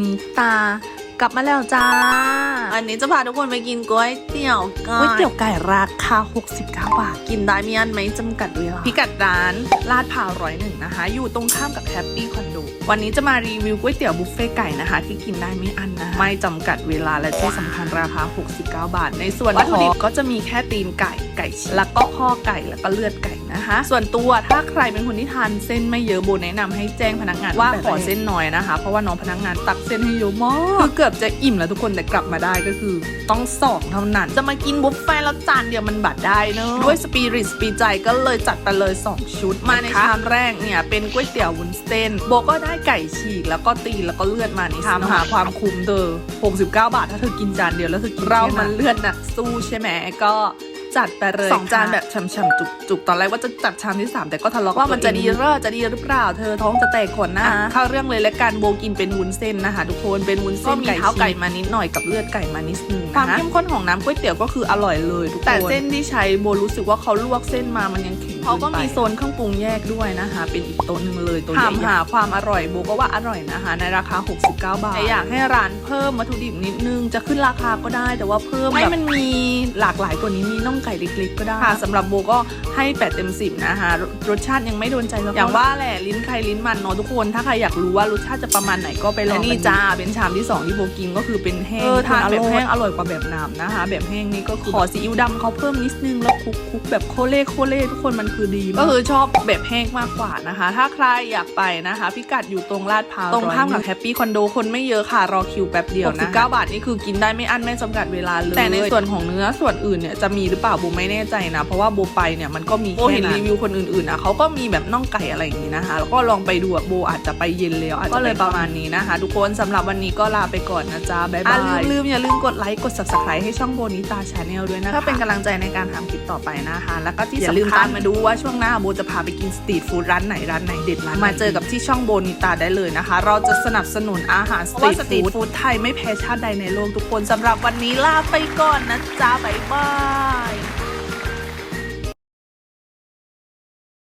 นิตา กลับมาแล้วจ้า อันนี้จะพาทุกคนไปกินก๋วยเตี๋ยวไก่ก๋วยเตี๋ยวไก่ราคา 69 บาท กินได้มีอันไหมจำกัดเวลา พิกัดร้านลาดพร้าวร้อยหนึ่งนะคะ อยู่ตรงข้ามกับแฮปปี้คอนโด วันนี้จะมารีวิวก๋วยเตี๋ยวบุฟเฟ่ต์ไก่นะคะ ที่กินได้ไม่อันนะคะไม่จำกัดเวลาและที่สำคัญราคา 69 บาท ในส่วนวัตถุดิบก็จะมีแค่ตีนไก่ไก่ฉีกแล้วก็ข้อไก่แล้วก็เลือดไก่นะคะ ส่วนตัวถ้าใครเป็นคนที่ทานเส้นไม่เยอะโบแนะนำให้แจ้งพนักงานว่าขอเส้นน้อยนะคะ เพราะว่าน้องพนักงานตักเส้นให้เยอะมากคือเกือบจะอิ่มแล้วทุกคนแต่กลับมาได้ก็คือ ต้องสองเท่านั้น จะมากินบุฟเฟ่ต์แล้วจานเดียวมันบัดได้เนอะด้วยสปิริตสปีใจก็เลยจัดไปเลย 2 ชุด มาในชามแรกเนี่ย เป็นก๋วยเตี๋ยววุ้นเส้น โบก็ได้ไก่ฉีกแล้วก็ตีนแล้วก็เลือดมานี่ถามหาความคุ้มเธอ69 บาท ถ้าเธอกินจานเดียวแล้วเธอกินเรามันเลือดหนักสู้ใช่ไหมก็ จัดไปเลยสองจานแบบช่ำๆจุกๆ ตอนแรกว่าจะจัดชามที่ 3 แต่ก็ทะเลาะว่ามันจะดีหรือจะดีหรือเปล่า เธอท้องจะแตกก่อนนะเข้าเรื่องเลยและการโบกินเป็นวุ้นเส้นนะคะทุกคนเป็นวุ้นเส้นไก่เท้าไก่มานิดหน่อยกับเลือดไก่มานิดนึงความเข้มข้นของน้ำก๋วยเตี๋ยวก็คืออร่อยเลยทุกคนแต่เส้นที่ใช้โบรู้สึกว่าเขาลวกเส้นมามันยังแข็งเขาก็มีโซนเครื่องปรุงแยกด้วยนะคะ เป็นอีกโต๊ะหนึ่งเลยตัวใหญ่หาความอร่อยโบก็ว่าอร่อยนะคะ ในราคา 69 บาทแต่อยากให้ร้านเพิ่มวัตถุดิบนิดนึง จะขึ้นราคาก็ได้แต่ว่าเพิ่มให้มันมีหลากหลายกว่านี้มีน่องไก่เล็กๆก็ได้ค่ะสำหรับโบก็ให้8เต็ม10นะคะรสชาติยังไม่โดนใจเราอย่างว่าแหละลิ้นใครลิ้นมันเนาะทุกคนถ้าใครอยากรู้ว่ารสชาติจะประมาณไหนก็ไปลองนี่จ้าเป็นชามที่2ที่โบกินก็คือเป็นแห้งทานแบบแห้งอร่อยกว่าแบบน้ำนะคะ แบบแห้งนี่ก็คือขอซีอิ๊วดำเขาเพิ่มนิดนึงแล้วคลุกๆแบบโคเล่โคเล่ทุกคนมันคือดีมากก็คือชอบแบบแห้งมากกว่านะคะ ถ้าใครอยากไปนะคะ พิกัดอยู่ตรงลาดพร้าวตรงข้ามกับแฮปปี้คอนโดคนไม่เยอะค่ะ รอคิวแป๊บเดียวนะ69บาทนี่คือกินได้ไม่อั้นไม่จำกัดเวลาเลยแต่ในส่วนของเนื้อส่วนอื่นเนี่ยจะมีหรือเปล่าโบไม่แน่ใจนะ เพราะว่าโบไปเนี่ยมันก็มีโบเห็นรีวิวคนอื่นๆนะเขาก็มีแบบน่องไก่อะไรอย่างนี้นะคะ แล้วก็ลองไปดูอะโบอาจจะไปเย็นแล้วอาจจะก็เลยประมาณนี้นะคะ ทุกคนสำหรับวันนี้ก็ลาไปก่อนนะจ๊ะบ๊ายบายลืมๆอย่าลืมกดไลค์กด subscribe ให้ช่องโบนิตาชาแนลด้วยนะคะเพื่อเป็นกำลังใจในการทำคลิปต่อไปนะคะ แล้วก็ที่อย่าลืมตามมาดูว่าช่วงหน้าโบจะพาไปกินสตรีทฟู้ดร้านไหนร้านไหนเด็ดร้านมาเจอกับที่ช่องโบนิตาได้เลยนะคะ เราจะสนับสนุนอาหารสตรีทฟู้ดไทยไม่แพ้ชาติใดในโลกทุกคนสำหรับวันนี้ลาไปก่อนนะจ๊ะบ๊ายบาย